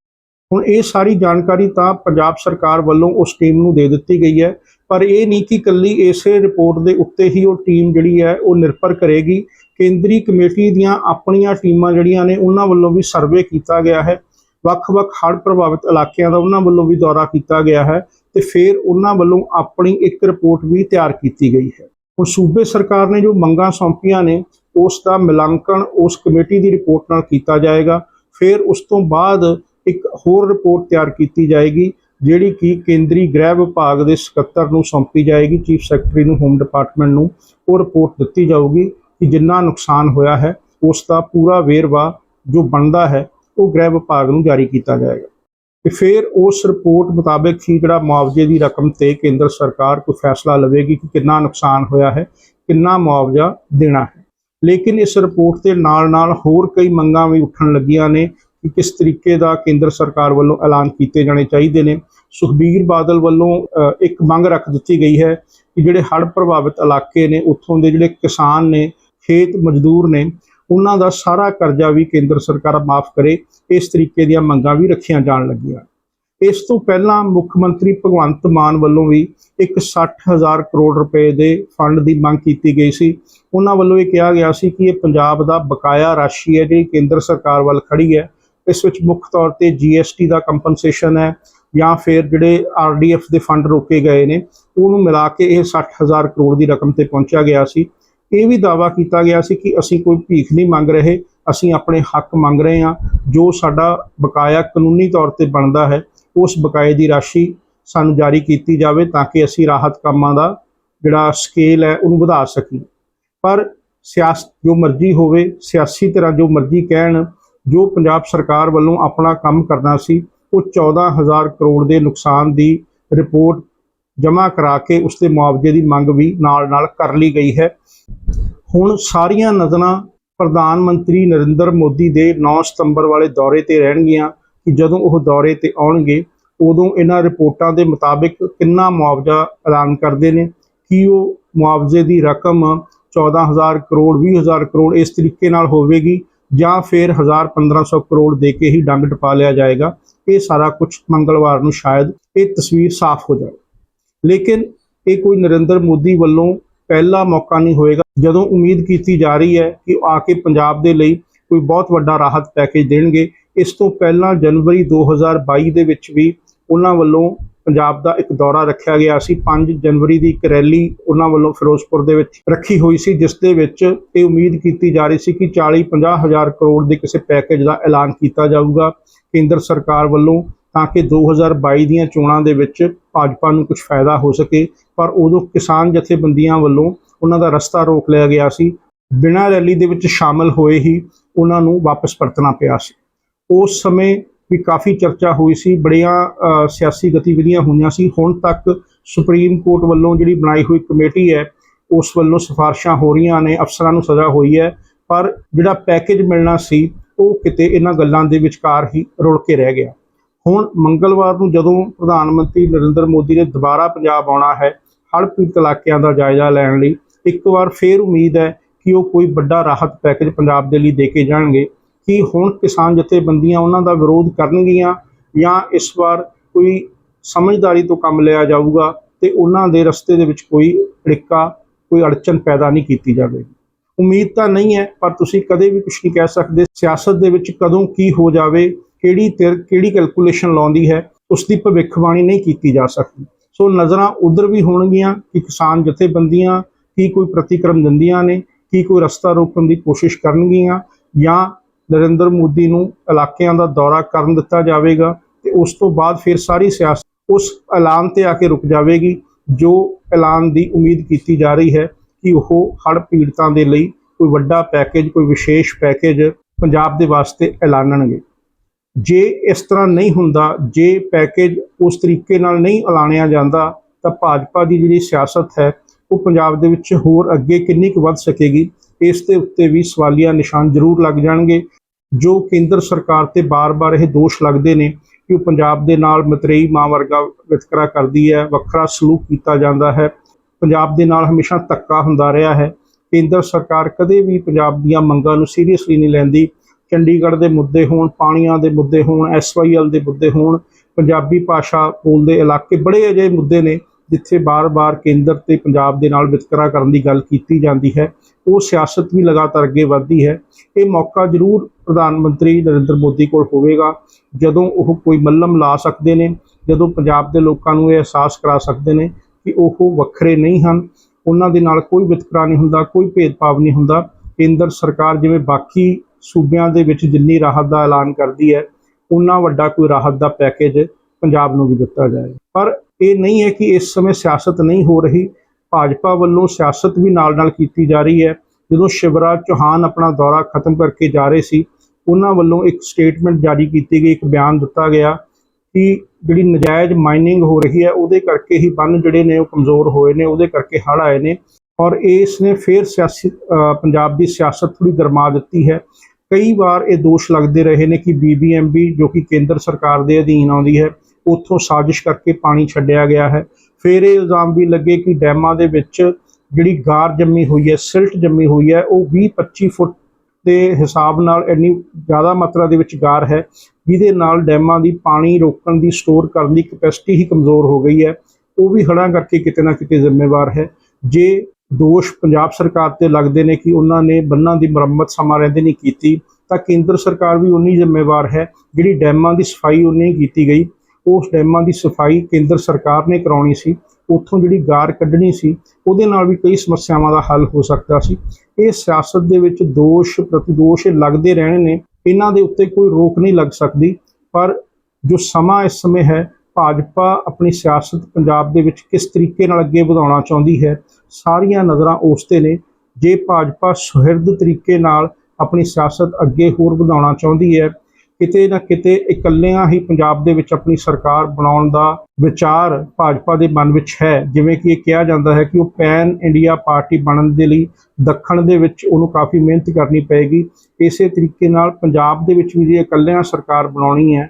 ਹੁਣ ਇਹ ਸਾਰੀ ਜਾਣਕਾਰੀ ਤਾਂ ਪੰਜਾਬ ਸਰਕਾਰ ਵੱਲੋਂ ਉਸ ਟੀਮ ਨੂੰ ਦੇ ਦਿੱਤੀ ਗਈ ਹੈ, ਪਰ ਇਹ ਨਹੀਂ ਕਿ ਕੱਲੀ ਇਸੇ ਰਿਪੋਰਟ ਦੇ ਉੱਤੇ ਹੀ ਉਹ ਟੀਮ ਜਿਹੜੀ ਹੈ, ਉਹ ਨਿਰਭਰ ਕਰੇਗੀ। ਕੇਂਦਰੀ ਕਮੇਟੀ ਦੀਆਂ ਆਪਣੀਆਂ ਟੀਮਾਂ ਜਿਹੜੀਆਂ ਨੇ, ਉਹਨਾਂ ਵੱਲੋਂ ਵੀ ਸਰਵੇ ਕੀਤਾ ਗਿਆ ਹੈ। ਵੱਖ-ਵੱਖ ਹੜ੍ਹ ਪ੍ਰਭਾਵਿਤ ਇਲਾਕਿਆਂ ਦਾ ਉਹਨਾਂ ਵੱਲੋਂ ਵੀ ਦੌਰਾ ਕੀਤਾ ਗਿਆ ਹੈ ਤੇ ਫਿਰ ਉਹਨਾਂ ਵੱਲੋਂ ਆਪਣੀ ਇੱਕ ਰਿਪੋਰਟ ਵੀ ਤਿਆਰ ਕੀਤੀ ਗਈ ਹੈ। ਹੁਣ ਸੂਬੇ ਸਰਕਾਰ ਨੇ ਜੋ ਮੰਗਾਂ ਸੌਂਪੀਆਂ ਨੇ, ਉਸ ਦਾ ਮਿਲਾਂਕਣ ਉਸ ਕਮੇਟੀ ਦੀ ਰਿਪੋਰਟ ਨਾਲ ਕੀਤਾ ਜਾਏਗਾ। ਫਿਰ ਉਸ ਤੋਂ ਬਾਅਦ ਇੱਕ ਹੋਰ ਰਿਪੋਰਟ ਤਿਆਰ ਕੀਤੀ ਜਾਏਗੀ, ਜਿਹੜੀ ਕਿ ਕੇਂਦਰੀ ਗ੍ਰਹਿ ਵਿਭਾਗ ਦੇ ਸਕੱਤਰ ਨੂੰ ਸੌਂਪੀ ਜਾਏਗੀ, ਚੀਫ ਸੈਕਟਰੀ ਨੂੰ, ਹੋਮ ਡਿਪਾਰਟਮੈਂਟ ਨੂੰ। ਉਹ ਰਿਪੋਰਟ ਦਿੱਤੀ ਜਾਊਗੀ ਕਿ ਜਿੰਨਾ ਨੁਕਸਾਨ ਹੋਇਆ ਹੈ, ਉਸ ਦਾ ਪੂਰਾ ਵੇਰਵਾ ਜੋ ਬਣਦਾ ਹੈ ਉਹ ਗ੍ਰਹਿ ਵਿਭਾਗ ਨੂੰ ਜਾਰੀ ਕੀਤਾ ਜਾਏਗਾ ਤੇ ਫਿਰ ਉਸ ਰਿਪੋਰਟ ਮੁਤਾਬਕ ਹੀ ਜਿਹੜਾ ਮੁਆਵਜ਼ੇ ਦੀ ਰਕਮ ਤੇ ਕੇਂਦਰ ਸਰਕਾਰ ਕੋਈ ਫੈਸਲਾ ਲਵੇਗੀ ਕਿ ਕਿੰਨਾ ਨੁਕਸਾਨ ਹੋਇਆ ਹੈ, ਕਿੰਨਾ ਮੁਆਵਜ਼ਾ ਦੇਣਾ ਹੈ। ਲੇਕਿਨ ਇਸ ਰਿਪੋਰਟ ਦੇ ਨਾਲ-ਨਾਲ ਹੋਰ ਕਈ ਮੰਗਾਂ ਵੀ ਉੱਠਣ ਲੱਗੀਆਂ ਨੇ ਕਿ ਕਿਸ ਤਰੀਕੇ ਦਾ ਕੇਂਦਰ ਸਰਕਾਰ ਵੱਲੋਂ ਐਲਾਨ ਕੀਤੇ ਜਾਣੇ ਚਾਹੀਦੇ ਨੇ। ਸੁਖਬੀਰ ਬਾਦਲ ਵੱਲੋਂ ਇੱਕ ਮੰਗ ਰੱਖ ਦਿੱਤੀ ਗਈ ਹੈ ਕਿ ਜਿਹੜੇ ਹੜ੍ਹ ਪ੍ਰਭਾਵਿਤ ਇਲਾਕੇ ਨੇ, ਉੱਥੋਂ ਦੇ ਜਿਹੜੇ ਕਿਸਾਨ ਨੇ, ਖੇਤ ਮਜ਼ਦੂਰ ਨੇ ਉਹਨਾਂ ਦਾ ਸਾਰਾ ਕਰਜ਼ਾ ਵੀ ਕੇਂਦਰ ਸਰਕਾਰ ਮਾਫ ਕਰੇ, ਇਸ ਤਰੀਕੇ ਦੀਆਂ ਮੰਗਾਂ ਵੀ ਰੱਖੀਆਂ ਜਾਣ ਲੱਗੀਆਂ। ਇਸ ਤੋਂ ਪਹਿਲਾਂ ਮੁੱਖ ਮੰਤਰੀ ਭਗਵੰਤ ਮਾਨ ਵੱਲੋਂ ਵੀ ਇੱਕ 60000 ਕਰੋੜ ਰੁਪਏ ਦੇ ਫੰਡ ਦੀ ਮੰਗ ਕੀਤੀ ਗਈ ਸੀ। ਉਹਨਾਂ ਵੱਲੋਂ ਇਹ ਕਿਹਾ ਗਿਆ ਸੀ ਕਿ ਇਹ ਪੰਜਾਬ ਦਾ ਬਕਾਇਆ ਰਾਸ਼ੀ ਹੈ, ਜਿਹੜੀ ਕੇਂਦਰ ਸਰਕਾਰ ਵੱਲ ਖੜੀ ਹੈ। ਇਸ ਵਿੱਚ ਮੁੱਖ ਤੌਰ ਤੇ GST ਦਾ ਕੰਪਨਸੇਸ਼ਨ ਹੈ ਜਾਂ ਫਿਰ ਜਿਹੜੇ RDF ਦੇ ਫੰਡ ਰੋਕੇ ਗਏ ਨੇ, ਉਹਨੂੰ ਮਿਲਾ ਕੇ ਇਹ 60000 ਕਰੋੜ ਦੀ ਰਕਮ ਤੇ ਪਹੁੰਚਿਆ ਗਿਆ ਸੀ। ਇਹ ਵੀ ਦਾਵਾ ਕੀਤਾ ਗਿਆ ਸੀ ਕਿ ਅਸੀਂ ਕੋਈ ਭੀਖ ਨਹੀਂ ਮੰਗ ਰਹੇ, ਅਸੀਂ ਆਪਣੇ ਹੱਕ ਮੰਗ ਰਹੇ ਹਾਂ। ਜੋ ਸਾਡਾ ਬਕਾਇਆ ਕਾਨੂੰਨੀ ਤੌਰ ਤੇ ਬਣਦਾ ਹੈ, ਉਸ ਬਕਾਏ ਦੀ ਰਾਸ਼ੀ ਸਾਨੂੰ ਜਾਰੀ ਕੀਤੀ ਜਾਵੇ ਤਾਂ ਕਿ ਅਸੀਂ ਰਾਹਤ ਕੰਮਾਂ ਦਾ ਜਿਹੜਾ ਸਕੇਲ ਹੈ, ਉਹਨੂੰ ਵਧਾ ਸਕੀਏ। ਪਰ ਸਿਆਸਤ ਜੋ ਮਰਜ਼ੀ ਹੋਵੇ, ਸਿਆਸੀ ਤਰ੍ਹਾਂ ਜੋ ਮਰਜ਼ੀ ਕਹਿਣ, ਜੋ ਪੰਜਾਬ ਸਰਕਾਰ ਵੱਲੋਂ ਆਪਣਾ ਕੰਮ ਕਰਨਾ ਸੀ, ਉਹ 14000 ਕਰੋੜ ਦੇ ਨੁਕਸਾਨ ਦੀ ਰਿਪੋਰਟ ਜਮ੍ਹਾਂ ਕਰਾ ਕੇ ਉਸ ਦੇ ਮੁਆਵਜ਼ੇ ਦੀ ਮੰਗ ਵੀ ਨਾਲ-ਨਾਲ ਕਰ ਲਈ ਗਈ ਹੈ। ਹੁਣ ਸਾਰੀਆਂ ਨਜ਼ਰਾਂ ਪ੍ਰਧਾਨ ਮੰਤਰੀ ਨਰਿੰਦਰ ਮੋਦੀ ਦੇ 9 ਸਤੰਬਰ ਵਾਲੇ ਦੌਰੇ ਤੇ ਰਹਿਣਗੀਆਂ ਕਿ ਜਦੋਂ ਉਹ ਦੌਰੇ ਤੇ ਆਉਣਗੇ, ਉਦੋਂ ਇਹਨਾਂ ਰਿਪੋਰਟਾਂ ਦੇ ਮੁਤਾਬਿਕ ਕਿੰਨਾ ਮੁਆਵਜ਼ਾ ਐਲਾਨ ਕਰਦੇ ਨੇ, ਕੀ ਉਹ ਮੁਆਵਜ਼ੇ ਦੀ ਰਕਮ 14000 ਕਰੋੜ 20000 ਕਰੋੜ ਇਸ ਤਰੀਕੇ ਨਾਲ ਹੋਵੇਗੀ ਜਾਂ ਫਿਰ 1000 1500 ਕਰੋੜ ਦੇ ਕੇ ਹੀ ਡੰਗ ਟਪਾ ਲਿਆ ਜਾਏਗਾ, ਇਹ ਸਾਰਾ ਕੁਝ ਮੰਗਲਵਾਰ ਨੂੰ ਸ਼ਾਇਦ ਇਹ ਤਸਵੀਰ ਸਾਫ਼ ਹੋ ਜਾਵੇ। ਲੇਕਿਨ ਇਹ ਕੋਈ ਨਰਿੰਦਰ ਮੋਦੀ ਵੱਲੋਂ ਪਹਿਲਾ ਮੌਕਾ ਨਹੀਂ ਹੋਏਗਾ। ਜਦੋਂ ਉਮੀਦ ਕੀਤੀ ਜਾ ਰਹੀ ਹੈ ਕਿ ਆ ਕੇ ਪੰਜਾਬ ਦੇ ਲਈ ਕੋਈ ਬਹੁਤ ਵੱਡਾ ਰਾਹਤ ਪੈਕੇਜ ਦੇਣਗੇ, ਇਸ ਤੋਂ ਪਹਿਲਾਂ ਜਨਵਰੀ 2022 ਦੇ ਵਿੱਚ ਵੀ ਉਹਨਾਂ ਵੱਲੋਂ ਪੰਜਾਬ ਦਾ ਇੱਕ ਦੌਰਾ ਰੱਖਿਆ ਗਿਆ ਸੀ। 5 ਜਨਵਰੀ ਦੀ ਇੱਕ ਰੈਲੀ ਉਹਨਾਂ ਵੱਲੋਂ ਫਿਰੋਜ਼ਪੁਰ ਦੇ ਵਿੱਚ ਰੱਖੀ ਹੋਈ ਸੀ, ਜਿਸ ਦੇ ਵਿੱਚ ਇਹ ਉਮੀਦ ਕੀਤੀ ਜਾ ਰਹੀ ਸੀ ਕਿ 40 50 ਹਜ਼ਾਰ ਕਰੋੜ ਦੇ ਕਿਸੇ ਪੈਕੇਜ ਦਾ ਐਲਾਨ ਕੀਤਾ ਜਾਊਗਾ। ਕੇਂਦਰ ਸਰਕਾਰ ਵੱਲੋਂ ਤਾਂ ਕਿ 2022 ਦੀਆਂ ਚੋਣਾਂ ਦੇ ਵਿੱਚ ਭਾਜਪਾ ਨੂੰ ਕੁਝ ਫਾਇਦਾ ਹੋ ਸਕੇ। ਪਰ ਉਦੋਂ ਕਿਸਾਨ ਜਥੇਬੰਦੀਆਂ ਵੱਲੋਂ ਉਹਨਾਂ ਦਾ ਰਸਤਾ ਰੋਕ ਲਿਆ ਗਿਆ ਸੀ। ਬਿਨਾਂ ਰੈਲੀ ਦੇ ਵਿੱਚ ਸ਼ਾਮਲ ਹੋਏ ਹੀ ਉਹਨਾਂ ਨੂੰ ਵਾਪਸ ਪਰਤਣਾ ਪਿਆ ਸੀ। ਉਸ ਸਮੇਂ ਵੀ ਕਾਫੀ ਚਰਚਾ ਹੋਈ ਸੀ। ਬੜੀਆਂ ਸਿਆਸੀ ਗਤੀਵਿਧੀਆਂ ਹੋਈਆਂ ਸੀ। ਹੁਣ ਤੱਕ ਸੁਪਰੀਮ ਕੋਰਟ ਵੱਲੋਂ ਜਿਹੜੀ ਬਣਾਈ ਹੋਈ ਕਮੇਟੀ ਹੈ, ਉਸ ਵੱਲੋਂ ਸਿਫਾਰਸ਼ਾਂ ਹੋ ਰਹੀਆਂ ਨੇ। ਅਫਸਰਾਂ ਨੂੰ ਸਜ਼ਾ ਹੋਈ ਹੈ। ਪਰ ਜਿਹੜਾ ਪੈਕੇਜ ਮਿਲਣਾ ਸੀ, ਉਹ ਕਿਤੇ ਇਹਨਾਂ ਗੱਲਾਂ ਦੇ ਵਿਚਕਾਰ ਹੀ ਰੁਲ ਕੇ ਰਹਿ ਗਿਆ। ਹੁਣ ਮੰਗਲਵਾਰ ਨੂੰ ਜਦੋਂ ਪ੍ਰਧਾਨ ਮੰਤਰੀ ਨਰਿੰਦਰ ਮੋਦੀ ਨੇ ਦੁਬਾਰਾ ਪੰਜਾਬ ਆਉਣਾ ਹੈ ਹੜ੍ਹ ਪੀੜਤ ਇਲਾਕਿਆਂ ਦਾ ਜਾਇਜ਼ਾ ਲੈਣ ਲਈ ਇੱਕ ਵਾਰ ਫੇਰ ਉਮੀਦ ਹੈ ਕਿ ਉਹ ਕੋਈ ਵੱਡਾ ਰਾਹਤ ਪੈਕੇਜ ਪੰਜਾਬ ਦੇ ਲਈ ਦੇ ਕੇ ਜਾਣਗੇ ਕਿ ਹੁਣ ਕਿਸਾਨ ਜਥੇਬੰਦੀਆਂ ਉਹਨਾਂ ਦਾ ਵਿਰੋਧ ਕਰਨਗੀਆਂ ਜਾਂ ਇਸ ਵਾਰ ਕੋਈ ਸਮਝਦਾਰੀ ਤੋਂ ਕੰਮ ਲਿਆ ਜਾਊਗਾ ਤੇ ਉਹਨਾਂ ਦੇ ਰਸਤੇ ਦੇ ਵਿੱਚ ਕੋਈ ਅੜਿੱਕਾ, ਕੋਈ ਅੜਚਨ ਪੈਦਾ ਨਹੀਂ ਕੀਤੀ ਜਾਵੇਗੀ। ਉਮੀਦ ਤਾਂ ਨਹੀਂ ਹੈ, ਪਰ ਤੁਸੀਂ ਕਦੇ ਵੀ ਕੁਝ ਨਹੀਂ ਕਹਿ ਸਕਦੇ। ਸਿਆਸਤ ਦੇ ਵਿੱਚ ਕਦੋਂ ਕੀ ਹੋ ਜਾਵੇ, ਕਿਹੜੀ ਧਿਰ ਕਿਹੜੀ ਕੈਲਕੂਲੇਸ਼ਨ ਲਾਉਂਦੀ ਹੈ ਉਸ ਦੀ ਭਵਿੱਖਬਾਣੀ ਨਹੀਂ ਕੀਤੀ ਜਾ ਸਕਦੀ। ਸੋ ਨਜ਼ਰਾਂ ਉਧਰ ਵੀ ਹੋਣਗੀਆਂ ਕਿ ਕਿਸਾਨ ਜਥੇਬੰਦੀਆਂ ਕੀ ਕੋਈ ਪ੍ਰਤੀਕਰਮ ਦਿੰਦੀਆਂ ਨੇ, ਕੀ ਕੋਈ ਰਸਤਾ ਰੋਕਣ ਦੀ ਕੋਸ਼ਿਸ਼ ਕਰਨਗੀਆਂ ਜਾਂ ਨਰਿੰਦਰ ਮੋਦੀ ਨੂੰ ਇਲਾਕਿਆਂ ਦਾ ਦੌਰਾ ਕਰਨ ਦਿੱਤਾ ਜਾਵੇਗਾ ਤੇ ਉਸ ਤੋਂ ਬਾਅਦ ਫਿਰ ਸਾਰੀ ਸਿਆਸਤ ਉਸ ਐਲਾਨ ਤੇ ਆ ਕੇ ਰੁਕ ਜਾਵੇਗੀ, ਜੋ ਐਲਾਨ ਦੀ ਉਮੀਦ ਕੀਤੀ ਜਾ ਰਹੀ ਹੈ ਕਿ ਉਹ ਹੜ੍ਹ ਪੀੜਤਾਂ ਦੇ ਲਈ ਕੋਈ ਵੱਡਾ ਪੈਕੇਜ ਕੋਈ ਵਿਸ਼ੇਸ਼ ਪੈਕੇਜ ਪੰਜਾਬ ਦੇ ਵਾਸਤੇ ਐਲਾਨਣਗੇ। ਜੇ ਇਸ ਤਰ੍ਹਾਂ ਨਹੀਂ ਹੁੰਦਾ, ਜੇ ਪੈਕੇਜ ਉਸ ਤਰੀਕੇ ਨਾਲ ਨਹੀਂ ਐਲਾਨਿਆ ਜਾਂਦਾ, ਤਾਂ ਭਾਜਪਾ ਦੀ ਜਿਹੜੀ ਸਿਆਸਤ ਹੈ, ਉਹ ਪੰਜਾਬ ਦੇ ਵਿੱਚ ਹੋਰ ਅੱਗੇ ਕਿੰਨੀ ਕੁ ਵੱਧ ਸਕੇਗੀ? ਇਸ ਦੇ ਉੱਤੇ ਵੀ ਸਵਾਲੀਆ ਨਿਸ਼ਾਨ ਜ਼ਰੂਰ ਲੱਗ ਜਾਣਗੇ, ਜੋ ਕੇਂਦਰ ਸਰਕਾਰ ਤੇ ਬਾਰ-ਬਾਰ ਇਹ ਦੋਸ਼ ਲੱਗਦੇ ਨੇ ਕਿ ਉਹ ਪੰਜਾਬ ਦੇ ਨਾਲ ਮਤਰੇਈ ਮਾਂ ਵਰਗਾ ਵਿਤਕਰਾ ਕਰਦੀ ਹੈ, ਵੱਖਰਾ ਸਲੂਕ ਕੀਤਾ ਜਾਂਦਾ ਹੈ। ਪੰਜਾਬ ਦੇ ਨਾਲ ਹਮੇਸ਼ਾ ਧੱਕਾ ਹੁੰਦਾ ਰਿਹਾ ਹੈ। ਕੇਂਦਰ ਸਰਕਾਰ ਕਦੇ ਵੀ ਪੰਜਾਬ ਦੀਆਂ ਮੰਗਾਂ ਨੂੰ ਸੀਰੀਅਸਲੀ ਨਹੀਂ ਲੈਂਦੀ। ਚੰਡੀਗੜ੍ਹ ਦੇ ਮੁੱਦੇ ਹੋਣ, ਪਾਣੀਆਂ ਦੇ ਮੁੱਦੇ ਹੋਣ ਐਸਵਾਈਐਲ ਦੇ ਮੁੱਦੇ ਹੋਣ, ਪੰਜਾਬੀ ਭਾਸ਼ਾ ਬੋਲਦੇ ਇਲਾਕੇ ਬੜੇ ਅਜਿਹੇ ਮੁੱਦੇ ਨੇ ਜਿੱਥੇ ਬਾਰ-ਬਾਰ ਕੇਂਦਰ ਤੇ ਪੰਜਾਬ ਦੇ ਨਾਲ ਵਿਤਕਰਾ ਕਰਨ ਦੀ ਗੱਲ ਕੀਤੀ ਜਾਂਦੀ ਹੈ। ਉਹ ਸਿਆਸਤ ਵੀ ਲਗਾਤਾਰ ਅੱਗੇ ਵਧਦੀ ਹੈ। ਇਹ ਮੌਕਾ ਜ਼ਰੂਰ ਪ੍ਰਧਾਨ ਮੰਤਰੀ ਨਰਿੰਦਰ ਮੋਦੀ ਕੋਲ ਹੋਵੇਗਾ। ਜਦੋਂ ਉਹ ਕੋਈ ਮੱਲਮ ਲਾ ਸਕਦੇ ਨੇ, ਜਦੋਂ ਪੰਜਾਬ ਦੇ ਲੋਕਾਂ ਨੂੰ ਇਹ ਅਹਿਸਾਸ ਕਰਾ ਸਕਦੇ ਨੇ ਕਿ ਉਹ ਵੱਖਰੇ ਨਹੀਂ ਹਨ, ਉਹਨਾਂ ਦੇ ਨਾਲ ਕੋਈ ਵਿਤਕਰਾ ਨਹੀਂ ਹੁੰਦਾ, ਕੋਈ ਭੇਦਭਾਵ ਨਹੀਂ ਹੁੰਦਾ। ਕੇਂਦਰ ਸਰਕਾਰ ਜਿਵੇਂ ਬਾਕੀ ਸੂਬਿਆਂ ਦੇ ਵਿੱਚ ਜਿੰਨੀ ਰਾਹਤ ਦਾ ਐਲਾਨ ਕਰਦੀ ਹੈ, ਉਨਾ ਵੱਡਾ ਕੋਈ ਰਾਹਤ ਦਾ ਪੈਕੇਜ ਪੰਜਾਬ ਨੂੰ ਵੀ ਦਿੱਤਾ ਜਾਏ। ਪਰ ਇਹ ਨਹੀਂ ਹੈ ਕਿ ਇਸ ਸਮੇਂ ਸਿਆਸਤ ਨਹੀਂ ਹੋ ਰਹੀ। ਭਾਜਪਾ ਵੱਲੋਂ ਸਿਆਸਤ ਵੀ ਨਾਲ-ਨਾਲ ਕੀਤੀ ਜਾ ਰਹੀ ਹੈ। ਜਦੋਂ ਸ਼ਿਵਰਾਜ ਚੌਹਾਨ ਆਪਣਾ ਦੌਰਾ ਖਤਮ ਕਰਕੇ ਜਾ ਰਹੇ ਸੀ ਉਹਨਾਂ ਵੱਲੋਂ ਇੱਕ ਸਟੇਟਮੈਂਟ ਜਾਰੀ ਕੀਤੀ ਗਈ, ਇੱਕ ਬਿਆਨ ਦਿੱਤਾ ਗਿਆ ਕਿ ਜਿਹੜੀ ਨਜਾਇਜ਼ ਮਾਈਨਿੰਗ ਹੋ ਰਹੀ ਹੈ, ਉਹਦੇ ਕਰਕੇ ਹੀ ਬੰਨ ਜਿਹੜੇ ਨੇ ਉਹ ਕਮਜ਼ੋਰ ਹੋਏ ਨੇ, ਉਹਦੇ ਕਰਕੇ ਹੜ੍ਹ ਆਏ ਨੇ। ਔਰ ਇਸ ਨੇ ਫਿਰ ਸਿਆਸੀ ਪੰਜਾਬ ਦੀ ਸਿਆਸਤ ਥੋੜੀ ਗਰਮਾ ਦਿੱਤੀ ਹੈ। ਕਈ ਵਾਰ ਇਹ ਦੋਸ਼ ਲੱਗਦੇ ਰਹੇ ਨੇ ਕਿ ਬੀਬੀਐਮਬੀ ਜੋ ਕਿ ਕੇਂਦਰ ਸਰਕਾਰ ਦੇ ਅਧੀਨ ਆਉਂਦੀ ਹੈ, ਉੱਥੋਂ ਸਾਜ਼ਿਸ਼ ਕਰਕੇ ਪਾਣੀ ਛੱਡਿਆ ਗਿਆ ਹੈ। ਫਿਰ ਇਹ ਇਲਜ਼ਾਮ ਵੀ ਲੱਗੇ ਕਿ ਡੈਮਾਂ ਦੇ ਵਿੱਚ ਜਿਹੜੀ ਗਾਰ ਜੰਮੀ ਹੋਈ ਹੈ, ਸਿਲਟ ਜੰਮੀ ਹੋਈ ਹੈ, ਉਹ 20-25 ਫੁੱਟ ਦੇ ਹਿਸਾਬ ਨਾਲ ਇੰਨੀ ਜ਼ਿਆਦਾ ਮਾਤਰਾ ਦੇ ਵਿੱਚ ਗਾਰ ਹੈ, ਜਿਹਦੇ ਨਾਲ ਡੈਮਾਂ ਦੀ ਪਾਣੀ ਰੋਕਣ ਦੀ, ਸਟੋਰ ਕਰਨ ਦੀ ਕਪੈਸਿਟੀ ਹੀ ਕਮਜ਼ੋਰ ਹੋ ਗਈ ਹੈ। ਉਹ ਵੀ ਹੜ੍ਹਾਂ ਕਰਕੇ ਕਿਤੇ ਨਾ ਕਿਤੇ ਜ਼ਿੰਮੇਵਾਰ ਹੈ। ਜੇ ਦੋਸ਼ ਪੰਜਾਬ ਸਰਕਾਰ ਤੇ ਲੱਗਦੇ ਨੇ ਕਿ ਉਹਨਾਂ ਨੇ ਬੰਨਾਂ ਦੀ ਮੁਰੰਮਤ ਸਮਾਂ ਰਹਿੰਦੇ ਨਹੀਂ ਕੀਤੀ, ਤਾਂ ਕੇਂਦਰ ਸਰਕਾਰ ਵੀ ਉਨੀ ਜ਼ਿੰਮੇਵਾਰ ਹੈ ਜਿਹੜੀ ਡੈਮਾਂ ਦੀ ਸਫ਼ਾਈ ਉਹ ਨਹੀਂ ਕੀਤੀ ਗਈ। ਉਸ ਡੈਮਾਂ ਦੀ ਸਫ਼ਾਈ ਕੇਂਦਰ ਸਰਕਾਰ ਨੇ ਕਰਾਉਣੀ ਸੀ, ਉੱਥੋਂ ਜਿਹੜੀ ਗਾਰ ਕੱਢਣੀ ਸੀ, ਉਹਦੇ ਨਾਲ ਵੀ ਕਈ ਸਮੱਸਿਆਵਾਂ ਦਾ ਹੱਲ ਹੋ ਸਕਦਾ ਸੀ। ਇਹ ਸਿਆਸਤ ਦੇ ਵਿੱਚ ਦੋਸ਼, ਪ੍ਰਤੀਦੋਸ਼ ਇਹ ਲੱਗਦੇ ਰਹਿਣੇ ਨੇ, ਇਹਨਾਂ ਦੇ ਉੱਤੇ ਕੋਈ ਰੋਕ ਨਹੀਂ ਲੱਗ ਸਕਦੀ। ਪਰ ਜੋ ਸਮਾਂ ਇਸ ਸਮੇਂ ਹੈ, ਭਾਜਪਾ ਆਪਣੀ ਸਿਆਸਤ ਪੰਜਾਬ ਦੇ ਵਿੱਚ ਕਿਸ ਤਰੀਕੇ ਨਾਲ ਅੱਗੇ ਵਧਾਉਣਾ ਚਾਹੁੰਦੀ ਹੈ ਸਾਰੀਆਂ ਨਜ਼ਰਾਂ ਉਸ ਤੇ ਨੇ। ਜੇ ਭਾਜਪਾ ਸੁਹਿਰਦ ਤਰੀਕੇ ਨਾਲ ਆਪਣੀ ਸਿਆਸਤ ਅੱਗੇ ਹੋਰ ਵਧਾਉਣਾ ਚਾਹੁੰਦੀ ਹੈ, ਕਿਤੇ ਨਾ ਕਿਤੇ ਇਕੱਲਿਆਂ ਹੀ ਪੰਜਾਬ ਦੇ ਵਿੱਚ ਆਪਣੀ ਸਰਕਾਰ ਬਣਾਉਣ ਦਾ ਵਿਚਾਰ ਭਾਜਪਾ ਦੇ ਮਨ ਵਿੱਚ ਹੈ। ਜਿਵੇਂ ਕਿ ਇਹ ਕਿਹਾ ਜਾਂਦਾ ਹੈ ਕਿ ਉਹ ਪੈਨ ਇੰਡੀਆ ਪਾਰਟੀ ਬਣਨ ਦੇ ਲਈ ਦੱਖਣ ਦੇ ਵਿੱਚ ਉਹਨੂੰ ਕਾਫੀ ਮਿਹਨਤ ਕਰਨੀ ਪਏਗੀ। ਇਸੇ ਤਰੀਕੇ ਨਾਲ ਪੰਜਾਬ ਦੇ ਵਿੱਚ ਵੀ ਜੇ ਇਕੱਲਿਆਂ ਸਰਕਾਰ ਬਣਾਉਣੀ ਹੈ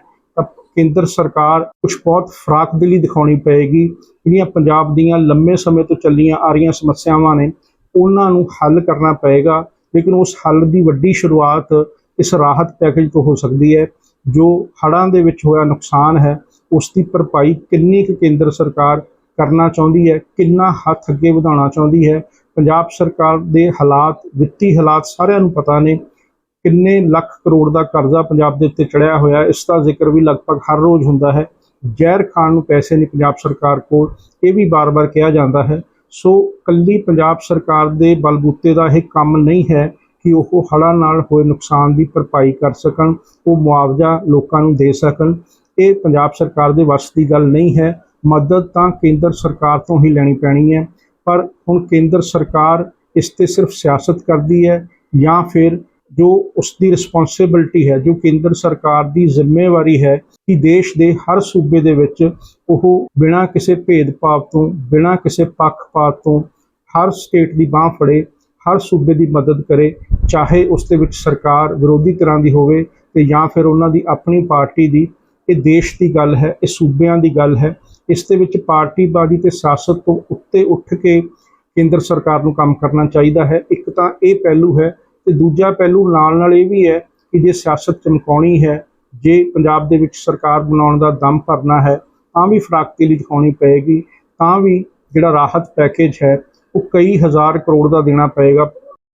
ਕੇਂਦਰ ਸਰਕਾਰ ਕੁਝ ਬਹੁਤ ਫਰਾਕਦਿਲੀ ਦਿਖਾਉਣੀ ਪਏਗੀ। ਜਿਹੜੀਆਂ ਪੰਜਾਬ ਦੀਆਂ ਲੰਮੇ ਸਮੇਂ ਤੋਂ ਚੱਲੀਆਂ ਆ ਰਹੀਆਂ ਸਮੱਸਿਆਵਾਂ ਨੇ, ਉਹਨਾਂ ਨੂੰ ਹੱਲ ਕਰਨਾ ਪਏਗਾ। ਲੇਕਿਨ ਉਸ ਹੱਲ ਦੀ ਵੱਡੀ ਸ਼ੁਰੂਆਤ ਇਸ ਰਾਹਤ ਪੈਕੇਜ ਤੋਂ ਹੋ ਸਕਦੀ ਹੈ। ਜੋ ਹੜ੍ਹਾਂ ਦੇ ਵਿੱਚ ਹੋਇਆ ਨੁਕਸਾਨ ਹੈ, ਉਸ ਦੀ ਭਰਪਾਈ ਕਿੰਨੀ ਕੁ ਕੇਂਦਰ ਸਰਕਾਰ ਕਰਨਾ ਚਾਹੁੰਦੀ ਹੈ, ਕਿੰਨਾ ਹੱਥ ਅੱਗੇ ਵਧਾਉਣਾ ਚਾਹੁੰਦੀ ਹੈ। ਪੰਜਾਬ ਸਰਕਾਰ ਦੇ ਹਾਲਾਤ, ਵਿੱਤੀ ਹਾਲਾਤ ਸਾਰਿਆਂ ਨੂੰ ਪਤਾ ਨੇ। ਕਿੰਨੇ ਲੱਖ ਕਰੋੜ ਦਾ ਕਰਜ਼ਾ ਪੰਜਾਬ ਦੇ ਉੱਤੇ ਚੜਿਆ ਹੋਇਆ ਇਸ ਦਾ ਜ਼ਿਕਰ ਵੀ ਲਗਭਗ ਹਰ ਰੋਜ਼ ਹੁੰਦਾ ਹੈ। ਜ਼ਹਿਰ ਖਾਣ ਨੂੰ ਪੈਸੇ ਨਹੀਂ ਪੰਜਾਬ ਸਰਕਾਰ ਕੋਲ, ਇਹ ਵੀ ਬਾਰ-ਬਾਰ ਕਿਹਾ ਜਾਂਦਾ ਹੈ। ਸੋ ਕੱਲੀ ਪੰਜਾਬ ਸਰਕਾਰ ਦੇ ਬਲਬੂਤੇ ਦਾ ਇਹ ਕੰਮ ਨਹੀਂ ਹੈ ਕਿ ਉਹ ਹੜ੍ਹਾਂ ਨਾਲ ਹੋਏ ਨੁਕਸਾਨ ਦੀ ਭਰਪਾਈ ਕਰ ਸਕਣ, ਉਹ ਮੁਆਵਜ਼ਾ ਲੋਕਾਂ ਨੂੰ ਦੇ ਸਕਣ। ਇਹ ਪੰਜਾਬ ਸਰਕਾਰ ਦੇ ਵੱਸ ਦੀ ਗੱਲ ਨਹੀਂ ਹੈ। ਮਦਦ ਤਾਂ ਕੇਂਦਰ ਸਰਕਾਰ ਤੋਂ ਹੀ ਲੈਣੀ ਪੈਣੀ ਹੈ। ਪਰ ਹੁਣ ਕੇਂਦਰ ਸਰਕਾਰ ਇਸ ਤੇ ਸਿਰਫ ਸਿਆਸਤ ਕਰਦੀ ਹੈ ਜਾਂ ਫਿਰ ਜੋ ਉਸ ਦੀ ਰਿਸਪੌਂਸਿਬਿਲਟੀ ਹੈ, ਜੋ ਕੇਂਦਰ ਸਰਕਾਰ ਦੀ ਜ਼ਿੰਮੇਵਾਰੀ ਹੈ ਕਿ ਦੇਸ਼ ਦੇ ਹਰ ਸੂਬੇ ਦੇ ਵਿੱਚ ਉਹ ਬਿਨਾਂ ਕਿਸੇ ਭੇਦਭਾਵ ਤੋਂ, ਬਿਨਾਂ ਕਿਸੇ ਪੱਖਪਾਤ ਤੋਂ ਹਰ ਸਟੇਟ ਦੀ ਬਾਹ ਫੜੇ, ਹਰ ਸੂਬੇ ਦੀ ਮਦਦ ਕਰੇ, ਚਾਹੇ ਉਸ ਦੇ ਵਿੱਚ ਸਰਕਾਰ ਵਿਰੋਧੀ ਤਰ੍ਹਾਂ ਦੀ ਹੋਵੇ ਤੇ ਜਾਂ ਫਿਰ ਉਹਨਾਂ ਦੀ ਆਪਣੀ ਪਾਰਟੀ ਦੀ, ਇਹ ਦੇਸ਼ ਦੀ ਗੱਲ ਹੈ, ਇਹ ਸੂਬਿਆਂ ਦੀ ਗੱਲ ਹੈ। ਇਸ ਦੇ ਵਿੱਚ ਪਾਰਟੀਬਾਜ਼ੀ ਤੇ ਸਿਆਸਤ ਤੋਂ ਉੱਤੇ ਉੱਠ ਕੇ ਕੇਂਦਰ ਸਰਕਾਰ ਨੂੰ ਕੰਮ ਕਰਨਾ ਚਾਹੀਦਾ ਹੈ। ਇੱਕ ਤਾਂ ਇਹ ਪਹਿਲੂ ਹੈ ਤੇ ਦੂਜਾ ਪਹਿਲੂ ਨਾਲ ਨਾਲ ਇਹ ਵੀ ਹੈ ਕਿ ਜੇ ਸਿਆਸਤ ਚਮਕਾਉਣੀ ਹੈ, ਜੇ ਪੰਜਾਬ ਦੇ ਵਿੱਚ ਸਰਕਾਰ ਬਣਾਉਣ ਦਾ ਦਮ ਭਰਨਾ ਹੈ, ਤਾਂ ਵੀ ਫਰਾਕਤੀਲੀ ਦਿਖਾਉਣੀ ਪਏਗੀ, ਤਾਂ ਵੀ ਜਿਹੜਾ ਰਾਹਤ ਪੈਕੇਜ ਹੈ, ਉਹ ਕਈ ਹਜ਼ਾਰ ਕਰੋੜ ਦਾ ਦੇਣਾ ਪਏਗਾ।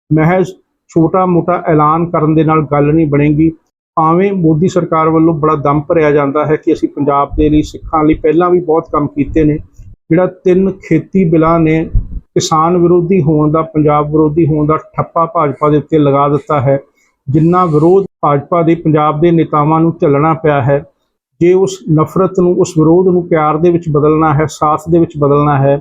ਮਹਿਜ਼ ਛੋਟਾ ਮੋਟਾ ਐਲਾਨ ਕਰਨ ਦੇ ਨਾਲ ਗੱਲ ਨਹੀਂ ਬਣੇਗੀ। ਭਾਵੇਂ ਮੋਦੀ ਸਰਕਾਰ ਵੱਲੋਂ ਬੜਾ ਦਮ ਭਰਿਆ ਜਾਂਦਾ ਹੈ ਕਿ ਅਸੀਂ ਪੰਜਾਬ ਦੇ ਲਈ ਸਿੱਖਾਂ ਲਈ ਪਹਿਲਾਂ ਵੀ ਬਹੁਤ ਕੰਮ ਕੀਤੇ ਨੇ, ਜਿਹੜਾ ਤਿੰਨ ਖੇਤੀ ਬਿੱਲਾਂ ਨੇ ਕਿਸਾਨ ਵਿਰੋਧੀ ਹੋਣ ਦਾ, ਪੰਜਾਬ ਵਿਰੋਧੀ ਹੋਣ ਦਾ ਠੱਪਾ ਭਾਜਪਾ ਦੇ ਉੱਤੇ ਲਗਾ ਦਿੱਤਾ ਹੈ। ਜਿੰਨਾ ਵਿਰੋਧ ਭਾਜਪਾ ਦੇ, ਪੰਜਾਬ ਦੇ ਨੇਤਾਵਾਂ ਨੂੰ ਝੱਲਣਾ ਪਿਆ ਹੈ, ਜੇ ਉਸ ਨਫ਼ਰਤ ਨੂੰ, ਉਸ ਵਿਰੋਧ ਨੂੰ ਪਿਆਰ ਦੇ ਵਿੱਚ ਬਦਲਣਾ ਹੈ ਸਾਥ ਦੇ ਵਿੱਚ ਬਦਲਣਾ ਹੈ,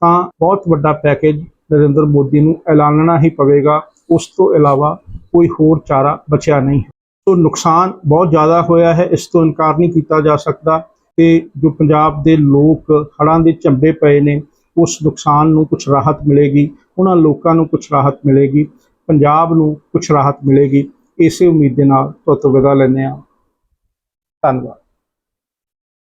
ਤਾਂ ਬਹੁਤ ਵੱਡਾ ਪੈਕੇਜ ਨਰਿੰਦਰ ਮੋਦੀ ਨੂੰ ਐਲਾਨਣਾ ਹੀ ਪਵੇਗਾ। ਉਸ ਤੋਂ ਇਲਾਵਾ ਕੋਈ ਹੋਰ ਚਾਰਾ ਬਚਿਆ ਨਹੀਂ। ਹੈ ਸੋ ਨੁਕਸਾਨ ਬਹੁਤ ਜ਼ਿਆਦਾ ਹੋਇਆ ਹੈ, ਇਸ ਤੋਂ ਇਨਕਾਰ ਨਹੀਂ ਕੀਤਾ ਜਾ ਸਕਦਾ। ਤੇ ਜੋ ਪੰਜਾਬ ਦੇ ਲੋਕ ਹੜ੍ਹਾਂ ਦੇ ਝੰਬੇ ਪਏ ਨੇ ਉਸ ਨੁਕਸਾਨ ਨੂੰ ਕੁਝ ਰਾਹਤ ਮਿਲੇਗੀ, ਉਹਨਾਂ ਲੋਕਾਂ ਨੂੰ ਕੁਝ ਰਾਹਤ ਮਿਲੇਗੀ, ਪੰਜਾਬ ਨੂੰ ਕੁਝ ਰਾਹਤ ਮਿਲੇਗੀ। ਇਸੇ ਉਮੀਦ ਦੇ ਨਾਲ ਤੁਹਾਡੇ ਤੋਂ ਵਿਦਾ ਲੈਂਦੇ ਹਾਂ। ਧੰਨਵਾਦ।